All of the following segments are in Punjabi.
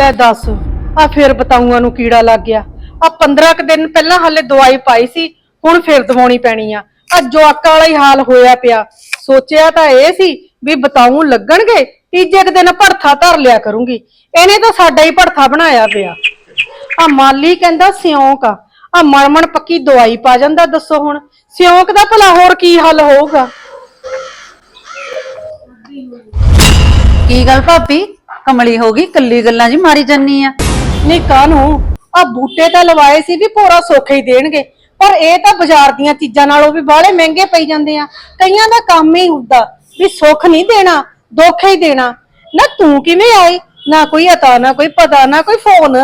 ਲੈ ਦੱਸ। ਆ ਫਿਰ ਬਤਾਊਆਂ ਨੂੰ ਕੀੜਾ ਲੱਗ ਗਿਆ। ਆ 15 ਕੁ ਦਿਨ ਪਹਿਲਾਂ ਹਾਲੇ ਦਵਾਈ ਪਾਈ ਸੀ, ਹੁਣ ਫਿਰ ਦਵਾਉਣੀ ਪੈਣੀ ਆ। ਆ ਜਵਾਕਾਂ ਵਾਲਾ ਹੀ ਹਾਲ ਹੋਇਆ ਪਿਆ। ਸੋਚਿਆ ਤਾਂ ਇਹ ਸੀ ਵੀ ਬਤਾਊ ਲੱਗਣਗੇ, ਤੀਜੇ ਕੁ ਦਿਨ ਭੜਥਾ ਧਰ ਲਿਆ ਕਰੂੰਗੀ। ਇਹਨੇ ਤਾਂ ਸਾਡਾ ਹੀ ਭੜਥਾ ਬਣਾਇਆ ਪਿਆ। ਆ ਮਾਲੀ ਕਹਿੰਦਾ ਸਿਉਂਕ ਆ। ਆ ਮਣਮਣ ਪੱਕੀ ਦਵਾਈ ਪਾ ਜਾਂਦਾ, ਦੱਸੋ ਹੁਣ। ਸਿਉਂਕ ਦਾ ਭਲਾ ਹੋਰ ਕੀ ਹੱਲ ਹੋਊਗਾ? ਕੀ ਗੱਲ ਭਾਬੀ? ਕਮਲੀ ਹੋ ਗਈ ਕੱਲੀ ਗੱਲਾਂ ਜੀ ਮਾਰੀ ਜੰਨੀ ਆ। ਨਹੀਂ ਕਾਹਨੂੰ? ਆ ਬੂਟੇ ਤਾਂ ਲਵਾਏ ਸੀ ਵੀ ਪੂਰਾ ਸੋਖੇ ਹੀ ਦੇਣਗੇ। ਪਰ ਇਹ ਤਾਂ ਬਾਜ਼ਾਰ ਦੀਆਂ ਚੀਜ਼ਾਂ ਨਾਲੋਂ ਵੀ ਬਾਹਲੇ ਮਹਿੰਗੇ ਪਈ ਜਾਂਦੇ ਆ। ਕਈਆਂ ਦਾ ਕੰਮ ਹੀ ਹੁੰਦਾ ਵੀ ਸੁੱਖ ਨਹੀਂ ਦੇਣਾ ਦੁੱਖ ਹੀ ਦੇਣਾ। ਨਾ ਤੂੰ ਕਿਵੇਂ ਆਈ? ਨਾ ਕੋਈ ਅਤਾ ਨਾ ਕੋਈ ਪਤਾ ਨਾ ਕੋਈ ਫੋਨ।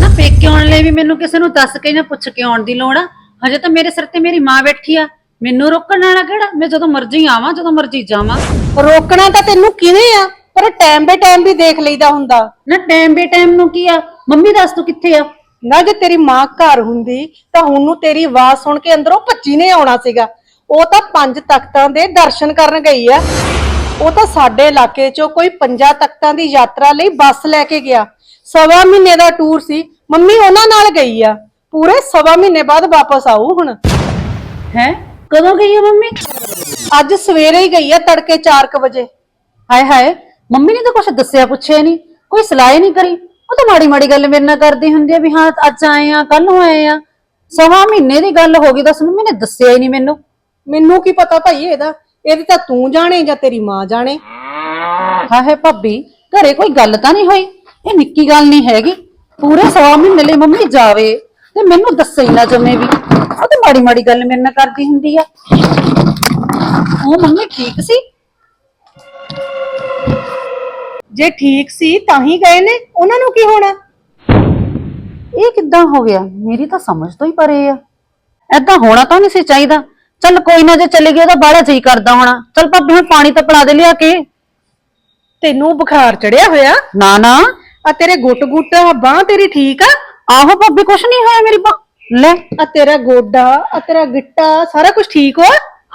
ਨਾ ਪੇਕੇ ਆਉਣ ਲਈ ਵੀ ਮੈਨੂੰ ਕਿਸੇ ਨੂੰ ਦੱਸ ਕੇ ਜਾਂ ਪੁੱਛ ਕੇ ਆਉਣ ਦੀ ਲੋੜ ਆ। ਹਜੇ ਤਾਂ ਮੇਰੇ ਸਿਰ ਤੇ ਮੇਰੀ ਮਾਂ ਬੈਠੀ ਆ। ਮੈਨੂੰ ਰੋਕਣ ਵਾਲਾ ਕਿਹੜਾ? ਮੈਂ ਜਦੋਂ ਮਰਜ਼ੀ ਆਵਾਂ ਜਦੋਂ ਮਰਜ਼ੀ ਜਾਵਾਂ। ਰੋਕਣਾ ਤਾਂ ਤੈਨੂੰ ਕਿਵੇਂ ਆ? ਪਰ ਟਾਈਮ ਬੇ ਟਾਈਮ ਵੀ ਦੇਖ ਲਈਦਾ ਹੁੰਦਾ। ਨਾ ਟਾਈਮ ਬੇ ਟਾਈਮ ਨੂੰ ਕੀ ਆ? ਮੰਮੀ ਦੱਸ ਤੂੰ ਕਿੱਥੇ ਆ? ਨਾ ਜੇ ਤੇਰੀ ਮਾਂ ਘਰ ਹੁੰਦੀ ਤਾਂ ਹੁਣ ਨੂੰ ਤੇਰੀ ਆਵਾਜ਼ ਸੁਣ ਕੇ ਅੰਦਰੋਂ ਭੱਜੀ ਨੇ ਆਉਣਾ ਸੀਗਾ। ਉਹ ਤਾਂ ਪੰਜ ਤਖਤਾਂ ਦੇ ਦਰਸ਼ਨ ਕਰਨ ਗਈ ਆ। ਉਹ ਤਾਂ ਸਾਡੇ ਇਲਾਕੇ 'ਚੋਂ ਕੋਈ ਪੰਜਾਂ ਤਖਤਾਂ ਦੀ ਯਾਤਰਾ ਲਈ ਬੱਸ ਲੈ ਕੇ ਗਿਆ। ਸਵਾ ਮਹੀਨੇ ਦਾ ਟੂਰ ਸੀ ਮੰਮੀ ਉਹਨਾਂ ਨਾਲ ਗਈ ਆ। ਪੂਰੇ ਸਵਾ ਮਹੀਨੇ ਬਾਅਦ ਵਾਪਸ ਆਊ ਹੁਣ। ਹੈ? ਕਦੋਂ ਗਈ ਆ ਮੰਮੀ? ਅੱਜ ਸਵੇਰੇ ਹੀ ਗਈ ਆ ਤੜਕੇ 4:00 ਵਜੇ। ਹਾਏ ਹਾਏ ਮੰਮੀ ਨੇ ਤਾਂ ਕੁਛ ਦੱਸਿਆ ਪੁੱਛਿਆ ਨਹੀਂ ਕੋਈ ਸਲਾਹ ਹੀ ਨਹੀਂ ਕਰੀ। ਉਹ ਤਾਂ ਮਾੜੀ ਮਾੜੀ ਗੱਲ ਮੇਰੇ ਨਾਲ ਕਰਦੀ ਹੁੰਦੀ ਆ ਵੀ ਹਾਂ ਅੱਜ ਆਏ ਆ ਕੱਲ ਨੂੰ ਆਏ ਆ। ਸਵਾ ਮਹੀਨੇ ਦੀ ਗੱਲ ਹੋ ਗਈ ਦੱਸ ਮੰਮੀ ਨੇ ਦੱਸਿਆ ਹੀ ਨਹੀਂ ਮੈਨੂੰ। ਮੈਨੂੰ ਕੀ ਪਤਾ ਭਾਈ ਇਹਦਾ? ਇਹਦੀ ਤਾਂ ਤੂੰ ਜਾਣੇ ਜਾਂ ਤੇਰੀ ਮਾਂ ਜਾਣੇ? ਹਾਏ ਭਾਬੀ ਘਰੇ ਕੋਈ ਗੱਲ ਤਾਂ ਨਹੀਂ ਹੋਈ? ਇਹ ਨਿੱਕੀ ਗੱਲ ਨਹੀਂ ਹੈਗੀ। ਪੂਰੇ ਸਵਾ ਮਹੀਨੇ ਲਈ ਮੰਮੀ ਜਾਵੇ ਤੇ ਮੈਨੂੰ ਦੱਸੇ ਹੀ ਨਾ ਜਮੇ ਵੀ। ਉਹ ਤੇ ਮਾੜੀ ਮਾੜੀ ਗੱਲ ਮੇਰੇ ਨਾਲ ਕਰਦੀ ਹੁੰਦੀ ਆ। ਉਹ ਮੰਮੀ ਠੀਕ ਸੀ? ਜੇ ਠੀਕ ਸੀ ਤਾਂ ਹੀ ਗਏ ਨੇ ਉਹਨਾਂ ਨੂੰ ਕੀ ਹੋਣਾ? ਇਹ ਕਿੱਦਾਂ ਹੋ ਗਿਆ? ਮੇਰੀ ਤਾਂ ਸਮਝ ਤੋਂ ਹੀ ਪਰੇ ਆ। ਐਦਾਂ ਹੋਣਾ ਤਾਂ ਨਹੀਂ ਸੀ ਚਾਹੀਦਾ। ਚੱਲ ਕੋਈ ਨਾ ਜੇ ਚਲੇ ਗਿਆ ਤਾਂ ਬਾਹਲਾ ਜੀ ਕਰਦਾ ਹੋਣਾ। ਚੱਲ ਭਾਬੀ ਹੁਣ ਪਾਣੀ ਤਾਂ ਪਿਲਾ ਦੇ ਲਿਆ ਕੇ। ਤੈਨੂੰ ਬੁਖਾਰ ਚੜਿਆ ਹੋਇਆ? ਨਾ ਨਾ। ਆ ਤੇਰੇ ਗੁੱਟ ਗੁੱਟ ਬਾਹ ਤੇਰੀ ਠੀਕ ਆ? ਆਹੋ ਭਾਬੀ ਕੁਛ ਨਹੀਂ ਹੋਇਆ ਮੇਰੀ ਬਾ ਲੈ। ਆ ਤੇਰਾ ਗੋਡਾ ਆ ਤੇਰਾ ਗਿੱਟਾ ਸਾਰਾ ਕੁਝ ਠੀਕ ਹੋ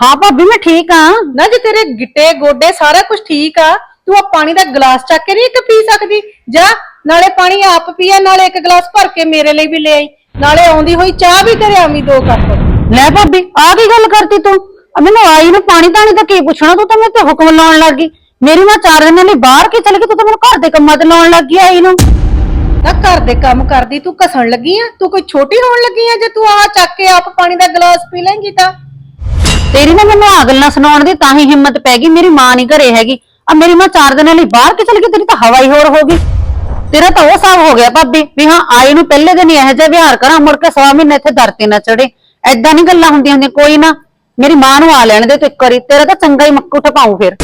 ਹਾਂ ਭਾਬੀ ਮੈਂ ਠੀਕ ਆ। ਨਾ ਜੇ ਤੇਰੇ ਗਿੱਟੇ ਗੋਡੇ ਸਾਰਾ ਕੁਝ ਠੀਕ ਆ ਤੂੰ ਆ ਪਾਣੀ ਦਾ ਗਲਾਸ ਚੱਕ ਕੇ ਨਹੀਂ ਇੱਕ ਪੀ ਸਕਦੀ? ਜਾ ਨਾਲੇ ਪਾਣੀ ਆਪ ਪੀਆ ਨਾਲੇ ਇੱਕ ਗਲਾਸ ਭਰ ਕੇ ਮੇਰੇ ਲਈ ਵੀ ਲੈ ਆਈ। ਨਾਲੇ ਆਉਂਦੀ ਹੋਈ ਚਾਹ ਵੀ ਤੇਰੇ ਆਵੀਂ ਦੋ ਕੱਪ। ਲੈ ਭਾਬੀ ਆ ਕੀ ਗੱਲ ਕਰਤੀ ਤੂੰ? ਆ ਮੈਨੂੰ ਆਈ ਨੂੰ ਪਾਣੀ ਤਾਣੀ ਤਾਂ ਕੀ ਪੁੱਛਣਾ? ਤੂੰ ਤਾਂ ਮੇਰੇ ਤੇ ਹੁਕਮ ਲਾਉਣ ਲੱਗ ਗਈ। ਮੇਰੀ ਮਾਂ ਚਾਰ ਦਿਨਾਂ ਲਈ ਬਾਹਰ ਕੀ ਚਲ ਗਈ? ਤੂੰ ਤਾਂ ਮੈਨੂੰ ਘਰ ਦੇ ਕੰਮਾਂ ਤੇ ਲਾਉਣ ਲੱਗ ਗਈ ਆਈ ਨੂੰ। ਨਾ ਘਰ ਦੇ ਕੰਮ ਕਰਦੀ ਤੂੰ ਘਸਣ ਲੱਗੀ ਆ? ਤੂੰ ਕੋਈ ਛੋਟੀ ਹੋਣ ਲੱਗੀ ਆ? ਜੇ ਤੂੰ ਆ ਚੱਕ ਕੇ ਆਪ ਪਾਣੀ ਦਾ ਗਲਾਸ ਪੀ ਲੇਂਗੀ ਤਾਂ। ਤੇਰੀ ਨਾ ਮੈਨੂੰ ਆ ਗੱਲਾਂ ਸੁਣਾਉਣ ਦੀ ਤਾਂ ਹੀ ਹਿੰਮਤ ਪੈ ਗਈ। ਮੇਰੀ ਮਾਂ ਨਹੀਂ ਘਰੇ ਹੈਗੀ। ਆ ਮੇਰੀ ਮਾਂ ਚਾਰ ਦਿਨਾਂ ਲਈ ਬਾਹਰ ਕਿ ਚਲ ਗਈ? ਤੇਰੀ ਤਾਂ ਹਵਾ ਹੀ ਹੋਰ ਹੋ ਗਈ। ਤੇਰਾ ਤਾਂ ਉਹ ਸਾਬ ਹੋ ਗਿਆ ਭਾਬੀ, ਵੀ ਹਾਂ, ਆਏ ਨੂੰ ਪਹਿਲੇ ਦਿਨ ਹੀ ਇਹੋ ਜਿਹਾ ਵਿਹਾਰ ਕਰਾਂ, ਮੁੜ ਕੇ ਸਵਾ ਮਹੀਨੇ ਇੱਥੇ ਦਰ ਤੇ ਨਾ ਚੜੇ ਐਦਾਂ ਨਹੀਂ ਗੱਲਾਂ ਹੁੰਦੀਆਂ ਹੁੰਦੀਆਂ, ਕੋਈ ਨਾ। ਮੇਰੀ ਮਾਂ ਨੂੰ ਆ ਲੈਣ ਦੇ ਤੂੰ ਇੱਕ ਵਾਰੀ, ਤੇਰਾ ਤਾਂ ਚੰਗਾ ਹੀ ਮੱਕੂ ਠਪਾਉ ਫਿਰ।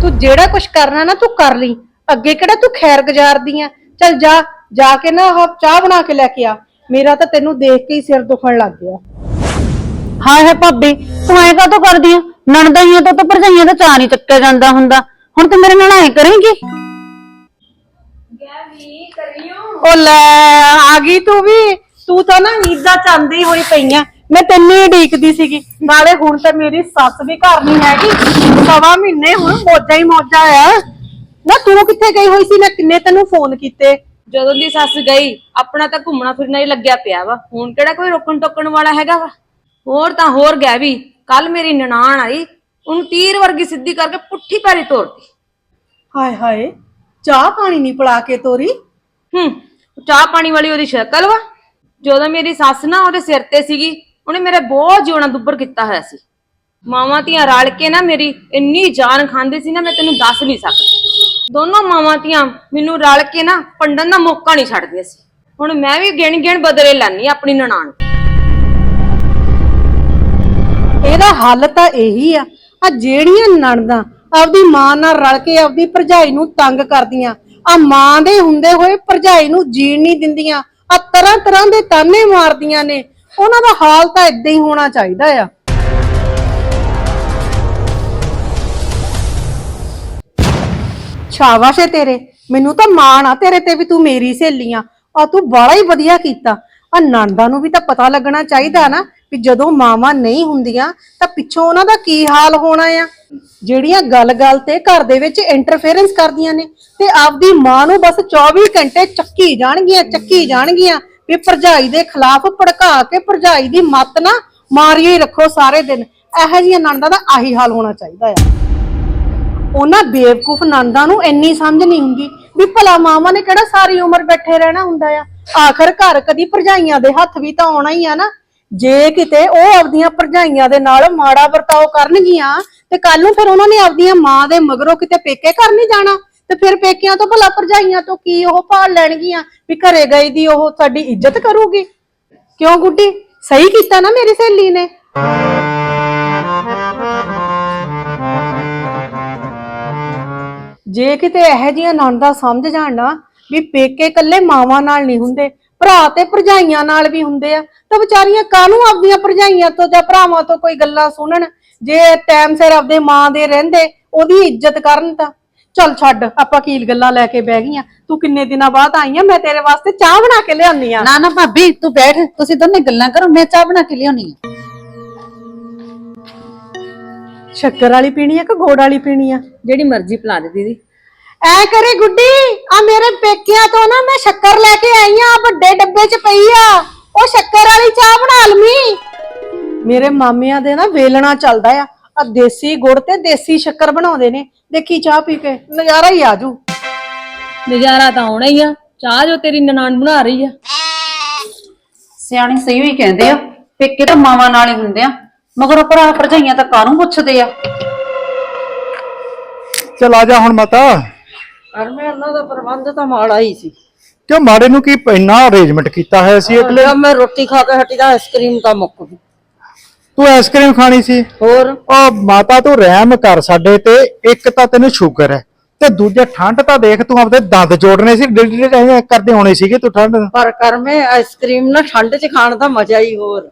ਤੂੰ ਜਿਹੜਾ ਕੁਝ ਕਰਨਾ ਨਾ, ਤੂੰ ਕਰ ਲਈ। ਅੱਗੇ ਕਿਹੜਾ ਤੂੰ ਖੈਰ ਗੁਜ਼ਾਰਦੀ ਆ? ਚੱਲ ਜਾ ਜਾ ਕੇ ਨਾ ਆਹ ਚਾਹ ਬਣਾ ਕੇ ਲੈ ਕੇ ਆ। ਮੇਰਾ ਤਾਂ ਤੈਨੂੰ ਦੇਖ ਕੇ ਹੀ ਸਿਰ ਦੁਖਣ ਲੱਗ ਗਿਆ। ਹਾਂ ਹੈ ਭਾਬੀ ਤੂੰ ਐਂ ਕਾਹਤੋਂ ਕਰਦੀ ਆ? ਨਣਦਾਈਆਂ ਤੋਂ ਤਾਂ ਭਰਜਾਈਆਂ ਦਾ ਚਾਹ ਨਹੀਂ ਚੱਕਿਆ ਜਾਂਦਾ ਹੁੰਦਾ। ਹੁਣ ਤੂੰ ਮੇਰੇ ਨਾਲ ਐਂ ਕਰੇਂਗੀ? ਉਹ ਲੈ ਆ ਗਈ ਤੂੰ ਵੀ। ਤੂੰ ਤਾਂ ਨਾ ਈਦਾ ਚਾਂਦੀ ਹੋਈ ਪਈ ਆ। ਮੈਂ ਤੈਨੂੰ ਹੀ ਢੀਕਦੀ ਸੀਗੀ। ਨਾਲੇ ਹੁਣ ਤਾਂ ਮੇਰੀ ਸੱਸ ਵੀ ਘਰ ਨਹੀਂ ਹੈਗੀ। ਸਵਾ ਮਹੀਨੇ ਹੁਣ ਮੋਜਾ ਹੀ ਮੋਜਾ ਆ। ਨਾ ਤੂੰ ਕਿੱਥੇ ਗਈ ਹੋਈ ਸੀ? ਮੈਂ ਕਿੰਨੇ ਤੈਨੂੰ ਫੋਨ ਕੀਤੇ। ਜਦੋਂ ਦੀ ਸੱਸ ਗਈ ਆਪਣਾ ਤਾਂ ਘੁੰਮਣਾ ਫਿਰਨਾ ਹੀ ਲੱਗਿਆ ਪਿਆ ਵਾ। ਹੁਣ ਕਿਹੜਾ ਕੋਈ ਰੋਕਣ ਟੋਕਣ ਵਾਲਾ ਹੈਗਾ ਵਾ? ਹੋਰ ਤਾਂ ਹੋਰ ਗਿਆ ਵੀ ਕੱਲ ਮੇਰੀ ਨਨਾਣ ਆਈ ਉਹਨੂੰ ਤੀਰ ਵਰਗੀ ਸਿੱਧੀ ਕਰਕੇ ਪੁੱਠੀ ਪੈਰੀ ਤੋੜਤੀ ਹਾਏ ਹਾਏ ਚਾਹ ਪਾਣੀ ਨਹੀਂ ਪਿਲਾ ਕੇ ਤੋਰੀ? ਹੂੰ ਚਾਹ ਪਾਣੀ ਵਾਲੀ ਉਹਦੀ ਸ਼ਕਲ ਵਾ। ਜਦੋਂ ਮੇਰੀ ਸੱਸ ਨਾ ਉਹਦੇ ਸਿਰ ਤੇ ਸੀਗੀ ਉਹਨੇ ਮੇਰੇ ਬਹੁਤ ਜਿਉਣਾ ਦੁੱਬਰ ਕੀਤਾ ਹੋਇਆ ਸੀ। ਮਾਵਾਂ ਧੀਆਂ ਰਲ ਕੇ ਨਾ ਮੇਰੀ ਇੰਨੀ ਜਾਨ ਖਾਂਦੀ ਸੀ ਨਾ ਮੈਂ ਤੈਨੂੰ ਦੱਸ ਨਹੀਂ ਸਕਦੀ। ਦੋਨੋਂ ਮਾਵਾਂ ਧੀਆਂ ਮੈਨੂੰ ਰਲ ਕੇ ਨਾ ਪੰਡਨ ਦਾ ਮੌਕਾ ਨਹੀਂ ਛੱਡਦੀਆਂ ਸੀ। ਹੁਣ ਮੈਂ ਵੀ ਗਿਣ ਗਿਣ ਬਦਲੇ ਲੈਣੀ ਆਪਣੀ ਨਨਾਣ ਇਹਦਾ ਹੱਲ ਤਾਂ ਇਹੀ ਆ। ਆ ਜਿਹੜੀਆਂ ਨਣਦਾਂ ਆਪਦੀ ਮਾਂ ਨਾਲ ਰਲ ਕੇ ਆਪਦੀ ਭਰਜਾਈ ਨੂੰ ਤੰਗ ਕਰਦੀਆਂ ਆ ਮਾਂ ਦੇ ਹੁੰਦੇ ਹੋਏ ਭਰਜਾਈ ਨੂੰ ਜੀਣ ਨਹੀਂ ਦਿੰਦੀਆਂ ਆ ਤਰ੍ਹਾਂ ਤਰ੍ਹਾਂ ਦੇ ਤਾਨੇ ਮਾਰਦੀਆਂ ਨੇ। ਉਹਨਾਂ ਦਾ ਹਾਲ ਤਾਂ ਇਦਾਂ ਹੀ ਹੋਣਾ ਚਾਹੀਦਾ ਆ। ਸ਼ਾਬਾਸ਼ ਏ ਤੇਰੇ, ਮੈਨੂੰ ਤਾਂ ਮਾਣ ਆ ਤੇਰੇ ਤੇ ਵੀ ਤੂੰ ਮੇਰੀ ਸਹੇਲੀ ਆ ਆ ਤੂੰ ਬੜਾ ਹੀ ਵਧੀਆ ਕੀਤਾ। ਆ ਨਣਦਾਂ ਨੂੰ ਵੀ ਤਾਂ ਪਤਾ ਲੱਗਣਾ ਚਾਹੀਦਾ ਨਾ ਵੀ ਜਦੋਂ ਮਾਵਾਂ ਨਹੀਂ ਹੁੰਦੀਆਂ ਤਾਂ ਪਿੱਛੋਂ ਉਹਨਾਂ ਦਾ ਕੀ ਹਾਲ ਹੋਣਾ ਆ? ਜਿਹੜੀਆਂ ਗੱਲ-ਗੱਲ ਤੇ ਘਰ ਦੇ ਵਿੱਚ ਇੰਟਰਫੇਰੈਂਸ ਕਰਦੀਆਂ ਨੇ ਤੇ ਆਪਦੀ ਮਾਂ ਨੂੰ ਬਸ 24 ਘੰਟੇ ਚੱਕੀ ਜਾਣਗੀਆਂ ਚੱਕੀ ਜਾਣਗੀਆਂ ਵੀ ਭਰਜਾਈ ਦੇ ਖਿਲਾਫ ਭੜਕਾ ਕੇ ਭਰਜਾਈ ਦੀ ਮੱਤ ਨਾ ਮਾਰੀਓ ਹੀ ਰੱਖੋ ਸਾਰੇ ਦਿਨ। ਇਹੋ ਜਿਹੀਆਂ ਨਣਦਾਂ ਦਾ ਆਹੀ ਹਾਲ ਹੋਣਾ ਚਾਹੀਦਾ ਆ। ਉਹਨਾਂ ਬੇਵਕੂਫ ਨੰਦਾਂ ਨੂੰ ਇੰਨੀ ਸਮਝ ਨਹੀਂ ਹੁੰਦੀ ਵੀ ਭਲਾ ਮਾਵਾਂ ਨੇ ਕਿਹੜਾ ਸਾਰੀ ਉਮਰ ਬੈਠੇ ਰਹਿਣਾ ਹੁੰਦਾ ਆ? ਆਖਰ ਘਰ ਕਦੀ ਭਰਜਾਈਆਂ ਦੇ ਹੱਥ ਵੀ ਤਾਂ ਆਉਣਾ ਹੀ ਆ ਨਾ। ਜੇ ਕਿਤੇ ਉਹ ਆਪਦੀਆਂ ਭਰਜਾਈਆਂ ਦੇ ਨਾਲ ਮਾੜਾ ਵਰਤਾਓ ਕਰਨਗੀਆਂ, ਤੇ ਕੱਲ ਨੂੰ ਫਿਰ ਉਹਨਾਂ ਨੇ ਆਪਦੀਆਂ ਮਾਂ ਦੇ ਮਗਰੋਂ ਕਿਤੇ ਪੇਕੇ ਘਰ ਨਹੀਂ ਜਾਣਾ। ਤੇ ਫਿਰ ਪੇਕਿਆਂ ਤੋਂ ਭਲਾ ਭਰਜਾਈਆਂ ਤੋਂ ਕੀ ਉਹ ਭਾਲ ਲੈਣਗੀਆਂ ਵੀ ਘਰੇ ਗਈ ਦੀ ਉਹ ਸਾਡੀ ਇੱਜ਼ਤ ਕਰੂਗੀ? ਕਿਉਂ ਗੁੱਡੀ? ਸਹੀ ਕੀਤਾ ਨਾ ਮੇਰੀ ਸਹੇਲੀ ਨੇ। ਜੇ ਕਿਤੇ ਇਹੋ ਜਿਹੀਆਂ ਨੰਦਾ ਸਮਝ ਜਾਣ ਨਾ ਵੀ ਪੇਕੇ ਕੱਲੇ ਮਾਵਾਂ ਨਾਲ ਨਹੀਂ ਹੁੰਦੇ ਭਰਾ ਤੇ ਭਰਜਾਈਆਂ ਨਾਲ ਵੀ ਹੁੰਦੇ ਆ। ਤਾਂ ਵਿਚਾਰੀਆਂ ਕਾਹਨੂੰ ਆਪਦੀਆਂ ਭਰਜਾਈਆਂ ਤੋਂ ਜਾਂ ਭਰਾਵਾਂ ਤੋਂ ਕੋਈ ਗੱਲਾਂ ਸੁਣਨ? ਜੇ ਟਾਈਮ ਸਿਰ ਆਪਦੇ ਮਾਂ ਦੇ ਰਹਿੰਦੇ ਉਹਦੀ ਇੱਜ਼ਤ ਕਰਨ ਤਾਂ। ਚੱਲ ਛੱਡ ਆਪਾਂ ਕੀਲ ਗੱਲਾਂ ਲੈ ਕੇ ਬਹਿ ਗਈਆਂ? ਤੂੰ ਕਿੰਨੇ ਦਿਨਾਂ ਬਾਅਦ ਆਈ ਆ? ਮੈਂ ਤੇਰੇ ਵਾਸਤੇ ਚਾਹ ਬਣਾ ਕੇ ਲਿਆਉਣੀ ਆ। ਨਾ ਨਾ ਭਾਬੀ ਤੂੰ ਬੈਠ। ਤੁਸੀਂ ਦੋਨੇ ਗੱਲਾਂ ਕਰੋ ਮੈਂ ਚਾਹ ਬਣਾ ਕੇ ਲਿਆਉਣੀ ਆ। ਸ਼ੱਕਰ ਵਾਲੀ ਪੀਣੀ ਆ ਕਿ ਗੋੜ ਵਾਲੀ ਪੀਣੀ ਆ? ਜਿਹੜੀ ਮਰਜ਼ੀ ਪਿਲਾ ਦੇ ਦੀਦੀ। ਐ ਕਰੇ ਗੁੱਡੀ ਆ ਮੇਰੇ ਪੇਕਿਆਂ ਤੋਂ ਨਾ ਮੈਂ ਸ਼ੱਕਰ ਲੈ ਕੇ ਆਈ ਆ ਵੱਡੇ ਡੱਬੇ 'ਚ ਪਈ ਆ। ਉਹ ਸ਼ੱਕਰ ਵਾਲੀ ਚਾਹ ਬਣਾ ਲਵੀਂ। ਮੇਰੇ ਮਾਮਿਆਂ ਦੇ ਨਾ ਵੇਲਣਾ ਚੱਲਦਾ ਆ। ਆ ਦੇਸੀ ਗੁੜ ਤੇ ਦੇਸੀ ਸ਼ੱਕਰ ਬਣਾਉਂਦੇ ਨੇ। ਦੇਖੀ ਚਾਹ ਪੀ ਕੇ ਨਜ਼ਾਰਾ ਹੀ ਆਜੂ ਨਜ਼ਾਰਾ ਤਾਂ ਆਉਣਾ ਹੀ ਆ। ਚਾਹ ਜੋ ਤੇਰੀ ਨਨਾਣ ਬਣਾ ਰਹੀ ਆ। ਸਿਆਣੇ ਸਹੀ ਹੀ ਕਹਿੰਦੇ ਆ ਪੇਕੇ ਤਾਂ ਮਾਵਾਂ ਨਾਲ ਹੀ ਹੁੰਦੇ ਆ। ਮਗਰ ਭਰਾ ਭਰਜਾਈਆਂ ਤਾਂ ਕਾਹਨੂੰ ਪੁੱਛਦੇ ਆ? ਚਲ ਆ ਜਾ ਹੁਣ ਮਾਤਾ। ਪਰ ਮੈਂ ਉਹਨਾਂ ਦਾ ਪ੍ਰਬੰਧ ਤਾਂ ਮਾੜਾ ਹੀ ਸੀ। ਕਿਉਂ ਮਾੜੇ ਨੂੰ ਕੀ ਇੰਨਾ ਅਰੇਂਜਮੈਂਟ ਕੀਤਾ ਹੋਇਆ ਸੀ ਅਗਲੇ ਮੈਂ ਰੋਟੀ ਖਾ ਕੇ ਹਟੀ ਤਾਂ ਆਈਸਕ੍ਰੀਮ ਤਾਂ ਮੁੱਕ ਗਈ। ਤੂੰ ਆਈਸਕ੍ਰੀਮ ਖਾਣੀ ਸੀ? ਹੋਰ? ਉਹ ਮਾਤਾ ਤੂੰ ਰਹਿਮ ਕਰ ਸਾਡੇ ਤੇ ਇੱਕ ਤਾਂ ਤੈਨੂੰ ਸ਼ੂਗਰ ਹੈ ਤੇ ਦੂਜਾ ਠੰਡ ਤਾਂ ਦੇਖ ਤੂੰ ਆਪਦੇ ਦੰਦ ਜੋੜਨੇ ਸੀ ਡਿਲ ਡਿਲ ਐਂ ਕਰਦੇ ਹੋਣੇ ਸੀਗੇ ਤੂੰ ਠੰਡ ਪਰ ਕਰ ਮੈਂ ਆਈਸਕ੍ਰੀਮ ਨਾ ਠੰਡ 'ਚ ਖਾਣ ਦਾ ਮਜ਼ਾ ਹੀ ਹੋਰ।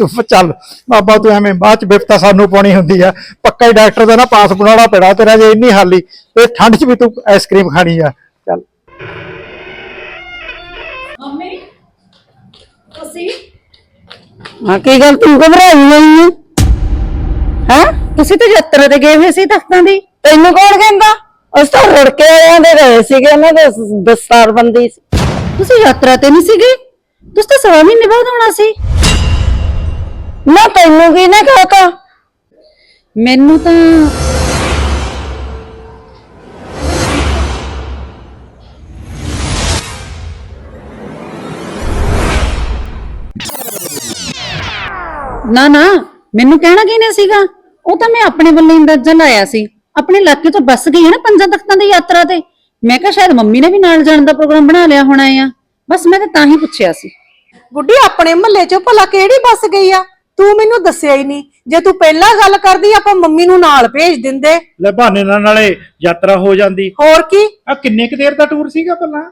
ਤੂੰ ਚੱਲ ਬਾਬਾ ਤੂੰ ਐਵੇਂ ਬਾਅਦ ਚ ਬਿਫਤਾ ਸਾਨੂੰ ਪਾਉਣੀ ਹੁੰਦੀ ਆ। ਪੱਕਾ ਹੀ ਡਾਕਟਰ ਦਾ ਨਾ ਪਾਸ ਬਣਾਉਣਾ ਪੈਣਾ ਤੇਰਾ ਜੇ ਇੰਨੀ ਹਾਲੀ ਤੇ ਠੰਡ ਚ ਵੀ ਤੂੰ ਆਈਸਕ੍ਰੀਮ ਖਾਣੀ ਆ। ਚੱਲ। ਹਾਂ ਕੀ ਗੱਲ ਤੂੰ ਘਬਰਾਈ ਨਹੀਂ ਹੈ ਹਾਂ? ਤੁਸੀਂ ਤਾਂ ਯਾਤਰਾ ਤੇ ਗਏ ਹੋਏ ਸੀ ਤਖਤਾਂ ਦੀ। ਤੈਨੂੰ ਕੌਣ ਕਹਿੰਦਾ? ਉਸ ਤਾਂ ਰੜਕੇ ਆਇਆਂ ਦੇ ਗਏ ਸੀਗੇ ਉਹਨਾਂ ਦੇ ਦਸਤਾਰਬੰਦੀ ਸੀ। ਤੁਸੀਂ ਯਾਤਰਾ ਤੇ ਨਹੀਂ ਸੀਗੇ? ਤੁਸੀਂ ਤਾਂ ਸਵਾ ਮਹੀਨੇ ਬਾਅਦ ਆਉਣਾ ਸੀ। ਨਾ ਤੈਨੂੰ ਕੀ ਨਾ ਕਹਤਾ ਮੈਨੂੰ ਤਾਂ ਨਾ ਨਾ ਮੈਨੂੰ ਕਹਿਣਾ ਕਿਹਨੇ ਸੀਗਾ? ਉਹ ਤਾਂ ਮੈਂ ਆਪਣੇ ਵੱਲੋਂ ਹੀ ਅੰਦਾਜ਼ਾ ਲਾਇਆ ਸੀ। ਆਪਣੇ ਇਲਾਕੇ ਤੋਂ ਬੱਸ ਗਈ ਹੈ ਨਾ ਪੰਜਾਂ ਤਖਤਾਂ ਦੀ ਯਾਤਰਾ ਤੇ। ਮੈਂ ਕਿਹਾ ਸ਼ਾਇਦ ਮੰਮੀ ਨੇ ਵੀ ਨਾਲ ਜਾਣ ਦਾ ਪ੍ਰੋਗਰਾਮ ਬਣਾ ਲਿਆ ਹੋਣਾ ਆ। ਬਸ ਮੈਂ ਤਾਂ ਤਾਂ ਹੀ ਪੁੱਛਿਆ ਸੀ। ਗੁੱਡੀ ਆਪਣੇ ਮਹੱਲੇ 'ਚ ਭਲਾ ਕਿਹੜੀ ਬੱਸ ਗਈ ਆ? ਤੂੰ ਮੈਨੂੰ ਦੱਸਿਆ ਹੀ ਨਹੀਂ। ਜੇ ਤੂੰ ਪਹਿਲਾਂ ਗੱਲ ਕਰਦੀ ਆਪਾਂ ਮੰਮੀ ਨੂੰ ਨਾਲ ਭੇਜ ਦਿੰਦੇ। ਲੈ ਬਹਾਨੇ ਨਾਲ ਨਾਲੇ ਯਾਤਰਾ ਹੋ ਜਾਂਦੀ। ਹੋਰ ਕੀ? ਆ ਕਿੰਨੇ ਕੁ ਦੇਰ ਦਾ ਟੂਰ ਸੀਗਾ ਪਹਿਲਾਂ?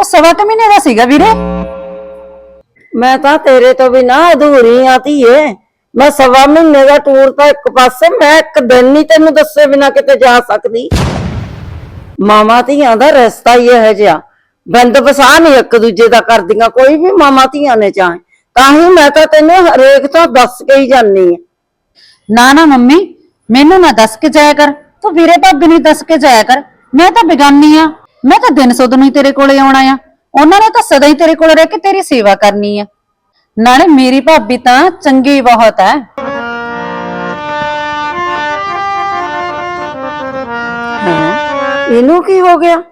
ਉਹ ਸਵਾ ਕੁ ਮਹੀਨੇ ਦਾ ਸੀਗਾ ਵੀਰੇ। ਮੈਂ ਤਾਂ ਤੇਰੇ ਤੋਂ ਬਿਨਾ ਅਧੂਰੀ ਆ ਧੀਏ। ਮੈਂ ਸਵਾ ਮਹੀਨੇ ਦਾ ਟੂਰ ਤਾਂ ਇੱਕ ਪਾਸੇ ਮੈਂ ਇੱਕ ਦਿਨ ਨਹੀਂ ਤੈਨੂੰ ਦੱਸੇ ਬਿਨਾ ਕਿਤੇ ਜਾ ਸਕਦੀ। ਮਾਮਾ ਧੀਆਂ ਦਾ ਰਸਤਾ ਹੀ ਇਹ ਜਿਹਾ। ਬੰਦ ਵਸਾ ਨਹੀਂ ਇੱਕ ਦੂਜੇ ਦਾ ਕਰਦੀਆਂ ਕੋਈ ਵੀ ਮਾਮਾ ਧੀਆਂ ਨੇ ਚਾਹੇ। ਤਾਂ ਹੀ ਮੈਂ ਤਾਂ ਤੈਨੂੰ ਹਰੇਕ ਤੋਂ ਦੱਸ ਕੇ ਹੀ ਜਾਨੀ ਆ ਨਾ ਨਾ ਮੰਮੀ ਮੈਨੂੰ ਨਾ ਦੱਸ ਕੇ ਜਾਇਆ ਕਰ। ਤੂੰ ਵੀਰੇ ਭਾਬੀ ਨੂੰ ਦੱਸ ਕੇ ਜਾਇਆ ਕਰ। ਮੈਂ ਤਾਂ ਬੇਗਾਨੀ ਆ ਮੈਂ ਤਾਂ ਦਿਨ ਸੁੱਧ ਨੂੰ ਹੀ ਤੇਰੇ ਕੋਲੇ ਆਉਣਾ ਆ। ਉਹਨਾਂ ਨੇ ਤਾਂ ਸਦਾ ਹੀ ਤੇਰੇ ਕੋਲ ਰਹਿ ਕੇ ਤੇਰੀ ਸੇਵਾ ਕਰਨੀ ਆ। ਨਾਲੇ ਮੇਰੀ ਭਾਬੀ ਤਾਂ ਚੰਗੀ ਬਹੁਤ ਹੈ ਇਹਨੂੰ ਕੀ ਹੋ ਗਿਆ?